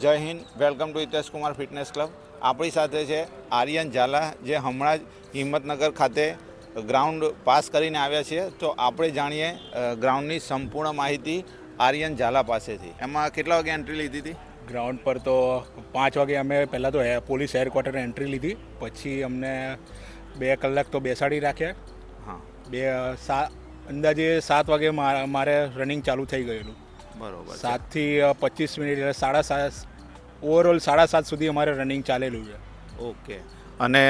જય Hind welcome to Hitesh Kumar fitness club. આપણી સાથે છે આર્યન ઝાલા જે હમણાં જ હિંમતનગર ખાતે ગ્રાઉન્ડ પાસ કરીને આવ્યા છીએ. તો આપણે જાણીએ ગ્રાઉન્ડની સંપૂર્ણ માહિતી આર્યન ઝાલા પાસેથી. એમાં કેટલા વાગે એન્ટ્રી લીધી હતી? ગ્રાઉન્ડ પર તો પાંચ વાગે અમે પહેલાં તો પોલીસ હેડક્વાર્ટર એન્ટ્રી લીધી. પછી અમને બે કલાક તો બેસાડી રાખ્યા. હા. બે સા અંદાજે સાત વાગે મારે રનિંગ ચાલુ થઈ ગયેલું. બરોબર. સાતથી પચીસ મિનિટ એટલે સાડા સાત ઓવરઓલ સાડા સાત સુધી અમારે રનિંગ ચાલેલું છે. ઓકે. અને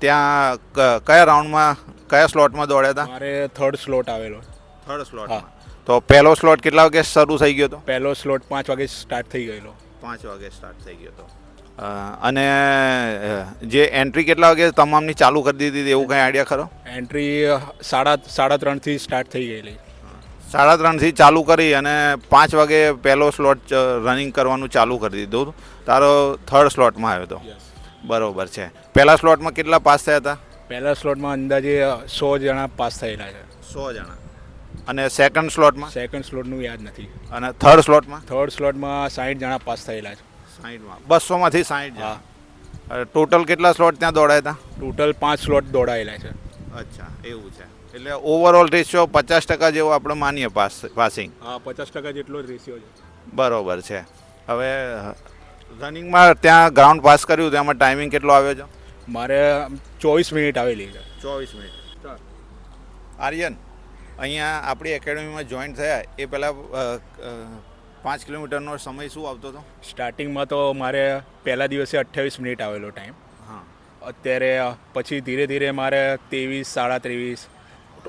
ત્યાં કયા રાઉન્ડમાં કયા સ્લોટમાં દોડ્યા હતા મારે થર્ડ સ્લોટ આવેલો. થર્ડ સ્લોટમાં તો પહેલો સ્લોટ કેટલા વાગે શરૂ થઈ ગયો હતો? પહેલો સ્લોટ પાંચ વાગે સ્ટાર્ટ થઈ ગયેલો. પાંચ વાગે સ્ટાર્ટ થઈ ગયો હતો. અને જે એન્ટ્રી કેટલા વાગે તમામની ચાલુ કરી દીધી હતી એવું કંઈ આઈડિયા ખરો? એન્ટ્રી સાડા સાડા ત્રણથી સ્ટાર્ટ થઈ ગયેલી. સાડા ત્રણથી ચાલુ કરી અને પાંચ વાગે પહેલો સ્લોટ રનિંગ કરવાનું ચાલુ કરી દીધું. તારો થર્ડ સ્લોટમાં આવ્યો હતો બરોબર છે. પહેલા સ્લોટમાં કેટલા પાસ થયા હતા? પહેલા સ્લોટમાં અંદાજે સો જણા પાસ થયેલા છે. સો જણા. અને સેકન્ડ સ્લોટમાં સેકન્ડ સ્લોટનું યાદ નથી. અને થર્ડ સ્લોટમાં થર્ડ સ્લોટમાં સાઠ જણા પાસ થયેલા છે. સાઠમાં બસોમાંથી સાઠ હા. જણા ટોટલ કેટલા સ્લોટ ત્યાં દોડાયા હતા? ટોટલ પાંચ સ્લોટ દોડાયેલા છે. અચ્છા એવું છે. એટલે ઓવરઓલ રેશિયો પચાસ ટકા જેવો આપણે માનીએ પાસ પાસિંગ હા પચાસ ટકા જેટલો જ રેશિયો છે. બરોબર છે. હવે રનિંગમાં ત્યાં ગ્રાઉન્ડ પાસ કર્યું તો એમાં ટાઈમિંગ કેટલો આવ્યો છે? મારે ચોવીસ મિનિટ આવેલી છે. ચોવીસ મિનિટ આર્યન અહીંયા આપણી એકેડમીમાં જોઈન થયા એ પહેલાં પાંચ કિલોમીટરનો સમય શું આવતો હતો? સ્ટાર્ટિંગમાં તો મારે પહેલા દિવસે અઠ્યાવીસ મિનિટ આવેલો ટાઈમ હા. અત્યારે પછી ધીરે ધીરે મારે ત્રેવીસ સાડા ત્રેવીસ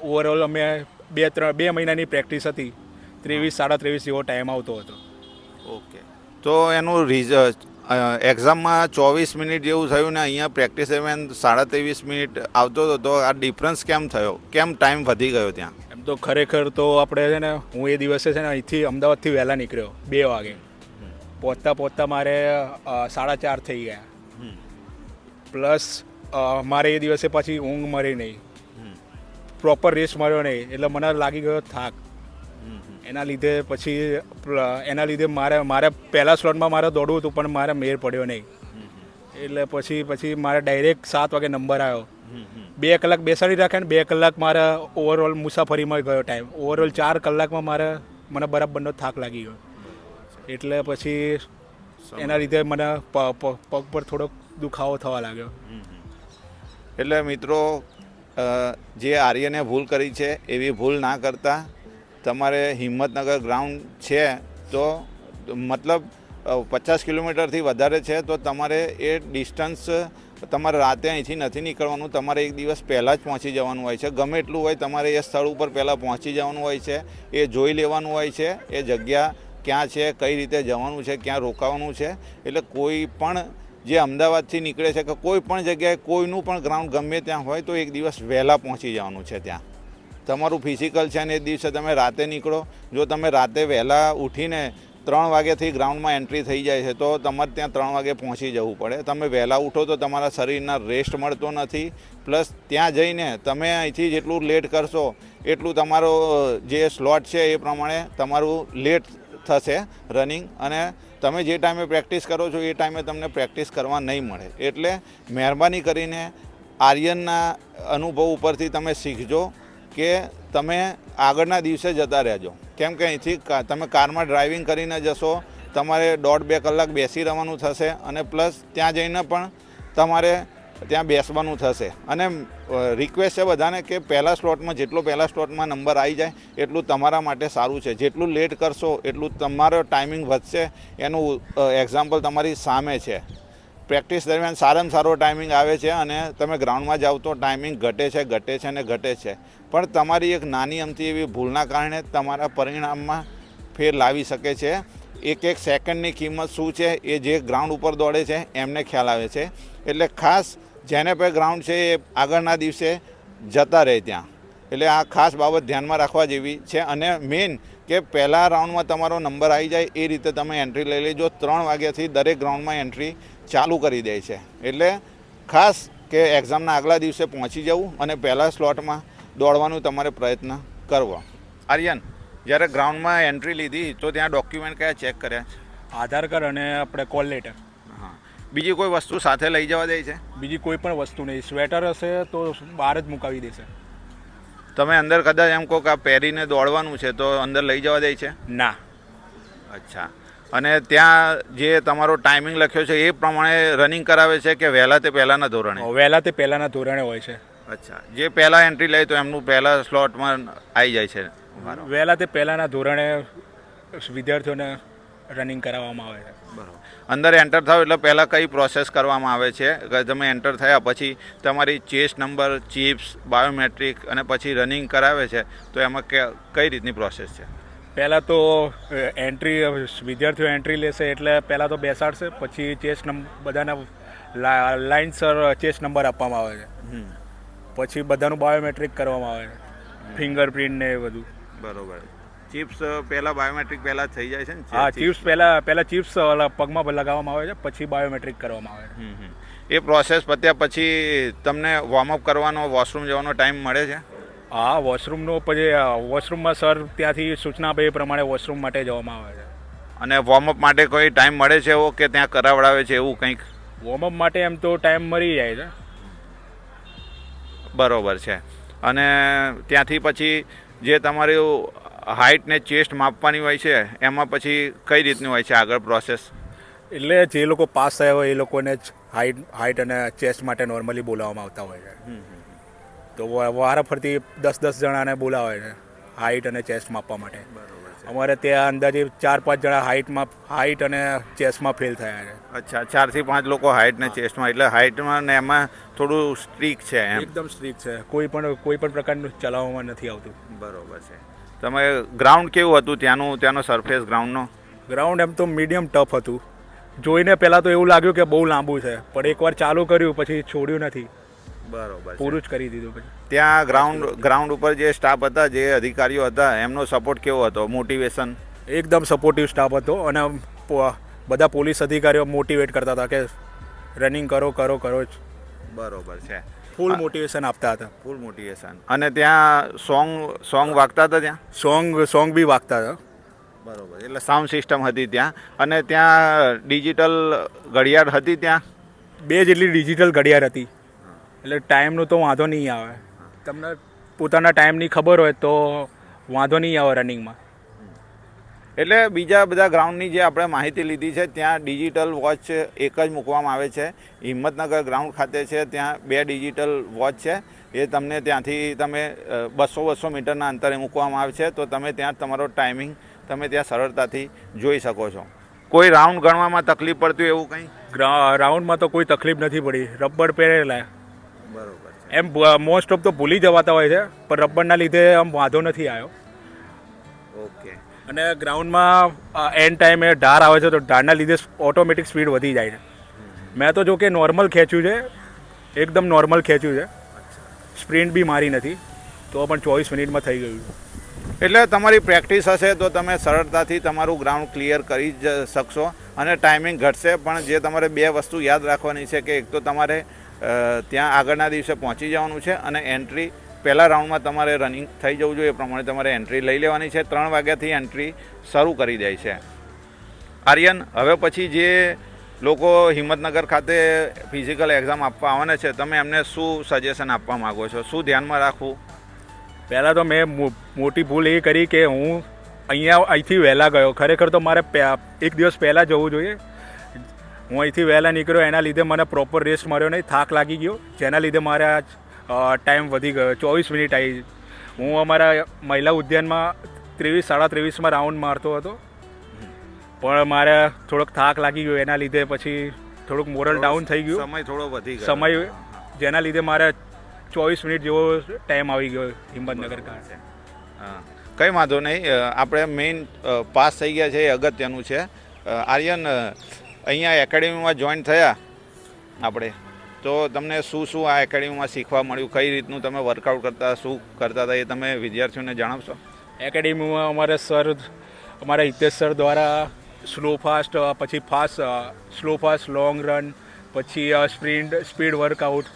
ઓવરઓલ અમે બે ત્રણ બે મહિનાની પ્રેક્ટિસ હતી. ત્રેવીસ સાડા ત્રેવીસ જેવો ટાઈમ આવતો હતો. ઓકે તો એનું રિઝલ્ટ એક્ઝામમાં ચોવીસ મિનિટ જેવું થયું ને અહીંયા પ્રેક્ટિસ દરમિયાન સાડા ત્રેવીસ મિનિટ આવતો હતો તો આ ડિફરન્સ કેમ થયો? કેમ ટાઈમ વધી ગયો ત્યાં? એમ તો ખરેખર તો આપણે છે ને હું એ દિવસે છે ને અહીંથી અમદાવાદથી વહેલા નીકળ્યો બે વાગે. પહોંચતા પહોંચતા મારે સાડા ચાર થઈ ગયા. પ્લસ મારે એ દિવસે પછી ઊંઘ મળી નહીં. પ્રોપર રેસ મળ્યો નહીં. એટલે મને લાગી ગયો થાક. એના લીધે પછી એના લીધે મારે મારે પહેલા સ્લોટમાં મારે દોડવું હતું પણ મારે મેર પડ્યો નહીં. એટલે પછી પછી મારે ડાયરેક્ટ સાત વાગે નંબર આવ્યો. બે કલાક બેસાડી રાખે ને બે કલાક મારે ઓવરઓલ મુસાફરીમાં ગયો ટાઈમ ઓવરઓલ ચાર કલાકમાં મારે મને બરાબરનો થાક લાગી ગયો. એટલે પછી એના લીધે મને પગ પર થોડોક દુખાવો થવા લાગ્યો. એટલે મિત્રો જે આર્યને ભૂલ કરી છે, એવી ભૂલ ના કરતા તમારે હિંમતનગર ગ્રાઉન્ડ છે, તો મતલબ પચાસ કિલોમીટરથી વધારે છે, તો તમારે એ ડિસ્ટન્સ, તમારે રાતે અહીંથી નથી નીકળવાનું, તમારે એક દિવસ પહેલાં જ પહોંચી જવાનું હોય છે. ગમે એટલું હોય, તમારે એ સ્થળ ઉપર પહેલાં પહોંચી જવાનું હોય છે, એ જોઈ લેવાનું હોય છે, એ જગ્યા ક્યાં છે, કઈ રીતે જવાનું છે, ક્યાં રોકાવાનું છે, એટલે કોઈ પણ જે અમદાવાદથી નીકળે છે કે કોઈ પણ જગ્યાએ કોઈનું પણ ગ્રાઉન્ડ ગમે ત્યાં હોય તો એક દિવસ વહેલા પહોંચી જવાનું છે ત્યાં. તમારું ફિઝિકલ છે ને એ દિવસે તમે રાતે નીકળો. જો તમે રાતે વહેલા ઉઠીને ત્રણ વાગ્યાથી ગ્રાઉન્ડમાં એન્ટ્રી થઈ જાય છે તો તમારે ત્યાં ત્રણ વાગે પહોંચી જવું પડે. તમે વહેલા ઉઠો તો તમારા શરીરના રેસ્ટ મળતો નથી. પ્લસ ત્યાં જઈને તમે અહીંથી જેટલું લેટ કરશો, એટલું તમારો જે સ્લોટ છે એ પ્રમાણે તમારું લેટ થશે રનિંગ અને તમે જે ટાઈમે પ્રેક્ટિસ કરો છો એ ટાઈમે તમને પ્રેક્ટિસ કરવા નહીં મળે. એટલે મહેરબાની કરીને આર્યનના અનુભવ ઉપરથી તમે શીખજો કે તમે આગળના દિવસે જતા રહેજો. કેમ કે અહીંથી તમે કારમાં ડ્રાઇવિંગ કરીને જશો, તમારે દોઢ બે કલાક બેસી રહેવાનું થશે અને પ્લસ ત્યાં જઈને પણ તમારે ત્યાં બેસવાનું થશે. અને રિક્વેસ્ટ છે બધાને કે પહેલા સ્લોટમાં જેટલો પહેલા સ્લોટમાં નંબર આવી જાય, એટલું તમારા માટે સારું છે. જેટલું લેટ કરશો, એટલું તમારો ટાઈમિંગ વધશે. એનું એક્ઝામ્પલ તમારી સામે છે. પ્રેક્ટિસ દરમિયાન સારામાં સારો ટાઈમિંગ આવે છે અને તમે ગ્રાઉન્ડમાં જાઓ તો ટાઈમિંગ ઘટે છે ઘટે છે અને ઘટે છે. પણ તમારી એક નાની અમથી એવી ભૂલના કારણે તમારા પરિણામમાં ફેર લાવી શકે છે. એક એક સેકન્ડની કિંમત શું છે, એ જે ગ્રાઉન્ડ ઉપર દોડે છે, એમને ખ્યાલ આવે છે. એટલે ખાસ જેને પર ગ્રાઉન્ડ છે, એ આગળના દિવસે જતા રહે ત્યાં. એટલે આ ખાસ બાબત ધ્યાનમાં રાખવા જેવી છે અને મેઇન કે પહેલા રાઉન્ડમાં તમારો નંબર આવી જાય, એ રીતે તમે એન્ટ્રી લઈ લેજો. ત્રણ વાગ્યાથી દરેક ગ્રાઉન્ડમાં એન્ટ્રી ચાલુ કરી દે છે. એટલે ખાસ કે એક્ઝામના આગલા દિવસે પહોંચી જવું અને પહેલા સ્લોટમાં દોડવાનું તમારે પ્રયત્ન કરવો. આર્યન. જ્યારે ગ્રાઉન્ડમાં એન્ટ્રી લીધી તો ત્યાં ડોક્યુમેન્ટ કયા ચેક કર્યા છે? આધાર કાર્ડ અને આપણે કોલ લેટર. હા. બીજી કોઈ વસ્તુ સાથે લઈ જવા દે છે? બીજી કોઈ પણ વસ્તુ નહીં. સ્વેટર હશે તો બહાર જ મુકાવી દેશે. તમે અંદર કદાચ એમ કહો કે આ પહેરીને દોડવાનું છે તો અંદર લઈ જવા દે છે? ના. અચ્છા. અને ત્યાં જે તમારો ટાઈમિંગ લખ્યો છે એ પ્રમાણે રનિંગ કરાવે છે કે વહેલા તે પહેલાંના ધોરણે? વહેલા તે પહેલાંના ધોરણે હોય છે. અચ્છા. જે પહેલાં એન્ટ્રી લે તો એમનું પહેલાં સ્લોટમાં આવી જાય છે. વહેલા તે પહેલાંના ધોરણે વિદ્યાર્થીઓને રનિંગ કરાવવામાં આવે છે. બરાબર. અંદર એન્ટર થાવ એટલે પહેલાં કઈ પ્રોસેસ કરવામાં આવે છે? તમે એન્ટર થયા પછી તમારી ચેસ્ટ નંબર ચિપ્સ બાયોમેટ્રિક અને પછી રનિંગ કરાવે છે તો એમાં કઈ રીતની પ્રોસેસ છે? પહેલાં તો એન્ટ્રી વિદ્યાર્થીઓ એન્ટ્રી લેશે એટલે પહેલાં તો બેસાડશે પછી ચેસ નંબર બધાના લાઇનસર ચેસ નંબર આપવામાં આવે છે. પછી બધાનું બાયોમેટ્રિક કરવામાં આવે છે. ફિંગરપ્રિન્ટ ને એ બધું. બરોબર. ચિપ્સ પહેલા બાયોમેટ્રિક પહેલાં થઈ જાય છે ને? હા ચિપ્સ પહેલા પહેલા ચિપ્સ પગમાં લગાવવામાં આવે છે પછી બાયોમેટ્રિક કરવામાં આવે છે. એ પ્રોસેસ પત્યા પછી તમને વોર્મઅપ કરવાનો વોશરૂમ જવાનો ટાઈમ મળે છે? હા વોશરૂમનો પછી વોશરૂમમાં સર ત્યાંથી સૂચના આપે એ પ્રમાણે વોશરૂમ માટે જવામાં આવે છે. અને વોર્મઅપ માટે કોઈ ટાઈમ મળે છે એવો કે ત્યાં કરાવડાવે છે એવું કંઈક? વોર્મઅપ માટે એમ તો ટાઈમ મળી જાય છે. બરોબર છે. અને ત્યાંથી પછી જે તમારી હાઇટ ને ચેસ્ટ માપવાની હોય છે એમાં પછી કઈ રીતની હોય છે આગળ પ્રોસેસ? એટલે જે લોકો પાસ થયા હોય એ લોકોને જ હાઇટ હાઇટ અને ચેસ્ટ માટે નોર્મલી બોલાવવામાં આવતા હોય છે. તો વારાફરતી દસ દસ જણાને બોલાવે છે હાઇટ અને ચેસ્ટ માપવા માટે. અમારે ત્યાં અંદાજે ચાર પાંચ જણા હાઇટમાં હાઇટ અને ચેસ્ટમાં ફેલ થયા છે. અચ્છા ચારથી પાંચ લોકો હાઇટ ને ચેસ્ટમાં એટલે હાઇટમાં ને એમાં થોડું સ્ટ્રીક છે એમ? એકદમ સ્ટ્રીક છે. કોઈ પણ કોઈ પણ પ્રકારનું ચલાવવામાં નથી આવતું. બરોબર છે. તમે ગ્રાઉન્ડ કેવું હતું ત્યાંનું ત્યાંનો સરફેસ ગ્રાઉન્ડનો ગ્રાઉન્ડ એમ તો મીડિયમ ટફ હતું. જોઈને પહેલાં તો એવું લાગ્યું કે બહુ લાંબુ છે. પણ એકવાર ચાલુ કર્યું પછી છોડ્યું નથી. બરોબર પૂરું જ કરી દીધું પછી. ત્યાં ગ્રાઉન્ડ ગ્રાઉન્ડ ઉપર જે સ્ટાફ હતા જે અધિકારીઓ હતા એમનો સપોર્ટ કેવો હતો? મોટિવેશન એકદમ સપોર્ટિવ સ્ટાફ હતો અને પો- બધા પોલીસ અધિકારીઓ મોટિવેટ કરતા હતા કે રનિંગ કરો કરો કરો જ. બરોબર છે. ફૂલ મોટિવેશન આપતા હતા. ફૂલ મોટિવેશન અને ત્યાં સોંગ સોંગ વાગતા હતા ત્યાં? સોંગ સોંગ બી વાગતા હતા. બરોબર. એટલે સાઉન્ડ સિસ્ટમ હતી ત્યાં. અને ત્યાં ડિજિટલ ઘડિયાળ હતી ત્યાં? બે જેટલી ડિજિટલ ઘડિયાળ હતી. એટલે ટાઈમનું તો વાંધો નહીં આવે. તમને પોતાના ટાઈમની ખબર હોય તો વાંધો નહીં આવે રનિંગમાં. એટલે બીજા બધા ગ્રાઉન્ડની જે આપણે માહિતી લીધી છે ત્યાં ડિજિટલ વોચ એક જ મૂકવામાં આવે છે. હિંમતનગર ગ્રાઉન્ડ ખાતે છે ત્યાં બે ડિજિટલ વોચ છે. એ તમને ત્યાંથી તમે બસો બસો મીટરના અંતરે મૂકવામાં આવે છે. તો તમે ત્યાં તમારો ટાઈમિંગ તમે ત્યાં સરળતાથી જોઈ શકો છો. કોઈ રાઉન્ડ ગણવામાં તકલીફ પડતી એવું કંઈ? રાઉન્ડમાં તો કોઈ તકલીફ નથી પડી. રબર પહેરેલા. એમ મોસ્ટ ઓફ તો ભૂલી જવાતા હોય છે પણ રબરના લીધે આમ વાંધો નથી આવ્યો. ઓકે. અને ગ્રાઉન્ડમાં એન્ડ ટાઈમે ઢાર આવે છે તો ઢારના લીધે ઓટોમેટિક સ્પીડ વધી જાય છે. મેં તો જો કે નોર્મલ ખેંચ્યું છે એકદમ નોર્મલ ખેંચ્યું છે. સ્પ્રિન્ટ બી મારી નથી તો પણ ચોવીસ મિનિટમાં થઈ ગયું એટલે તમારી પ્રેક્ટિસ હશે તો તમે સરળતાથી તમારું ગ્રાઉન્ડ ક્લિયર કરી જ શકશો અને ટાઈમિંગ ઘટશે પણ જે તમારે બે વસ્તુ યાદ રાખવાની છે કે એક તો તમારે ત્યાં આગળના દિવસે પહોંચી જવાનું છે અને એન્ટ્રી પહેલા રાઉન્ડમાં તમારે રનિંગ થઈ જવું જોઈએ એ પ્રમાણે તમારે એન્ટ્રી લઈ લેવાની છે. ત્રણ વાગ્યાથી એન્ટ્રી શરૂ કરી દે છે. આર્યન, હવે પછી જે લોકો હિંમતનગર ખાતે ફિઝિકલ એક્ઝામ આપવા આવવાના છે, તમે એમને શું સજેશન આપવા માગો છો? શું ધ્યાનમાં રાખવું? પહેલાં તો મેં મોટી ભૂલ એ કરી કે હું અહીંયા, અહીંથી વહેલા ગયો. ખરેખર તો મારે એક દિવસ પહેલાં જવું જોઈએ. હું અહીંથી વહેલા નીકળ્યો એના લીધે મને પ્રોપર રેસ્ટ મળ્યો નહીં થાક લાગી ગયો. જેના લીધે મારે ટાઈમ વધી ગયો ચોવીસ મિનિટ આવી હું અમારા મહિલા ઉદ્યાનમાં ત્રેવીસ સાડા ત્રેવીસમાં રાઉન્ડ મારતો હતો. પણ મારે થોડોક થાક લાગી ગયો એના લીધે પછી થોડુંક મોરલ ડાઉન થઈ ગયું. સમય થોડો વધી ગયો. સમય જેના લીધે મારે ચોવીસ મિનિટ જેવો ટાઈમ આવી ગયો હિંમતનગર કારણે હા. કંઈ વાંધો નહીં આપણે મેઇન પાસ થઈ ગયા છે એ અગત્યનું છે. આર્યન અહીંયા એકેડેમીમાં જોઈન થયા આપણે. તો તમને શું શું આ એકેડેમીમાં શીખવા મળ્યું? કઈ રીતનું તમે વર્કઆઉટ કરતા શું કરતા હતા એ તમે વિદ્યાર્થીઓને જણાવશો? એકેડેમીમાં અમારે સર અમારા હિતેશ સર દ્વારા સ્લો ફાસ્ટ પછી fast slow fast long run પછી સ્પ્રિન્ટ સ્પીડ વર્કઆઉટ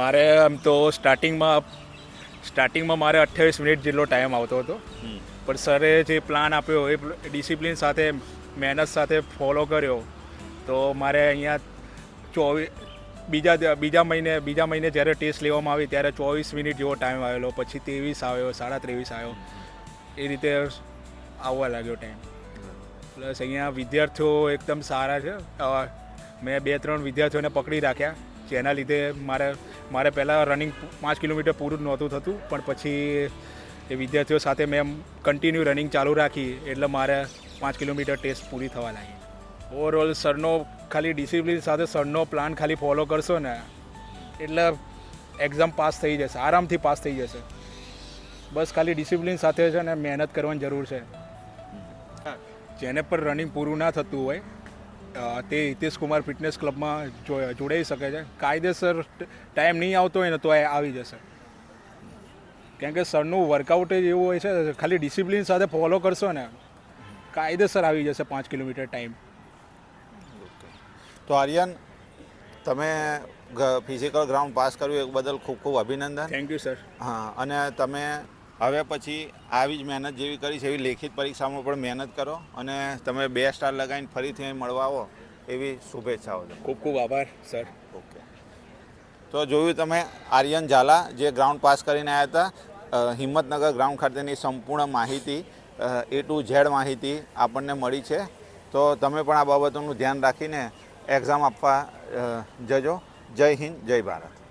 મારે આમ તો સ્ટાર્ટિંગમાં સ્ટાર્ટિંગમાં મારે અઠ્યાવીસ મિનિટ જેટલો ટાઈમ આવતો હતો. પણ સરે જે પ્લાન આપ્યો એ ડિસિપ્લિન સાથે મહેનત સાથે ફોલો કર્યો. તો મારે અહીંયા ચોવીસ બીજા બીજા મહિને બીજા મહિને જ્યારે ટેસ્ટ લેવામાં આવી ત્યારે ચોવીસ મિનિટ જેવો ટાઈમ આવેલો, પછી ત્રેવીસ આવ્યો, સાડા ત્રેવીસ આવ્યો. એ રીતે આવવા લાગ્યો ટાઈમ પ્લસ અહીંયા વિદ્યાર્થીઓ એકદમ સારા છે. મેં બે ત્રણ વિદ્યાર્થીઓને પકડી રાખ્યા, જેના લીધે મારે મારે પહેલાં રનિંગ પાંચ કિલોમીટર પૂરું નહોતું થતું, પણ પછી એ વિદ્યાર્થીઓ સાથે મેં કન્ટિન્યુ રનિંગ ચાલુ રાખી, એટલે મારે પાંચ કિલોમીટર ટેસ્ટ પૂરી થવા લાગી. ઓવરઓલ સરનો ખાલી ડિસિપ્લિન સાથે સરનો પ્લાન ખાલી ફોલો કરશો ને, એટલે એક્ઝામ પાસ થઈ જશે, આરામથી પાસ થઈ જશે. બસ ખાલી ડિસિપ્લિન સાથે છે ને મહેનત કરવાની જરૂર છે. જેને પર રનિંગ પૂરું ના થતું હોય તે હિતેશ કુમાર ફિટનેસ ક્લબમાં જોડાઈ શકે છે. કાયદેસર ટાઈમ નહીં આવતો હોય ને તો એ આવી જશે. કેમ કે સરનું વર્કઆઉટ જ એવું હોય છે, ખાલી ડિસિપ્લિન સાથે ફોલો કરશો ને, કાયદેસર આવી જશે પાંચ કિલોમીટર ટાઈમ તો આર્યન તમે ફિઝિકલ ગ્રાઉન્ડ પાસ કર્યું એ બદલ ખૂબ ખૂબ અભિનંદન. થેન્ક યુ સર હા અને તમે હવે પછી આવી જ મહેનત જેવી કરી છે એવી લેખિત પરીક્ષામાં પણ મહેનત કરો અને તમે બે સ્ટાર લગાવીને ફરીથી અહીં મળવા આવો એવી શુભેચ્છાઓ ખૂબ ખૂબ આભાર સર ઓકે તો જોયું તમે આર્યન ઝાલા જે ગ્રાઉન્ડ પાસ કરીને આવ્યા હતા હિંમતનગર ગ્રાઉન્ડ ખાતેની સંપૂર્ણ માહિતી એ ટુ ઝેડ માહિતી આપણને મળી છે. તો તમે પણ આ બાબતોનું ધ્યાન રાખીને એક્ઝામ આપવા જજો. જય હિન્દ જય ભારત.